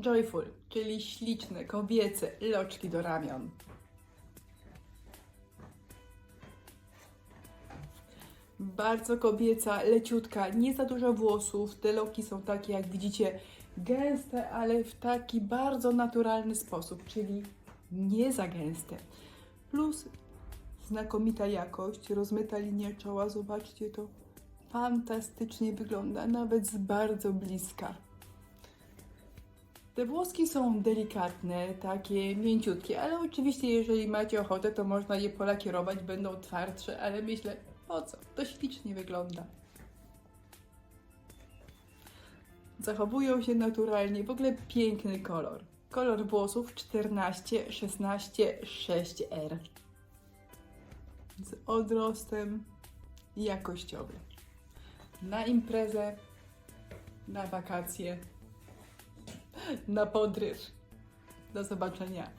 Joyful, czyli śliczne, kobiece loczki do ramion. Bardzo kobieca, leciutka, nie za dużo włosów. Te loki są takie, jak widzicie, gęste, ale w taki bardzo naturalny sposób, czyli nie za gęste. Plus znakomita jakość, rozmyta linia czoła, zobaczcie to. Fantastycznie wygląda, nawet z bardzo bliska. Te włoski są delikatne, takie mięciutkie, ale oczywiście jeżeli macie ochotę, to można je polakierować, będą twardsze, ale myślę, po co? To ślicznie wygląda. Zachowują się naturalnie, w ogóle piękny kolor. Kolor włosów 14, 16, 6R. Z odrostem jakościowym. Na imprezę, na wakacje, na podryw. Do zobaczenia.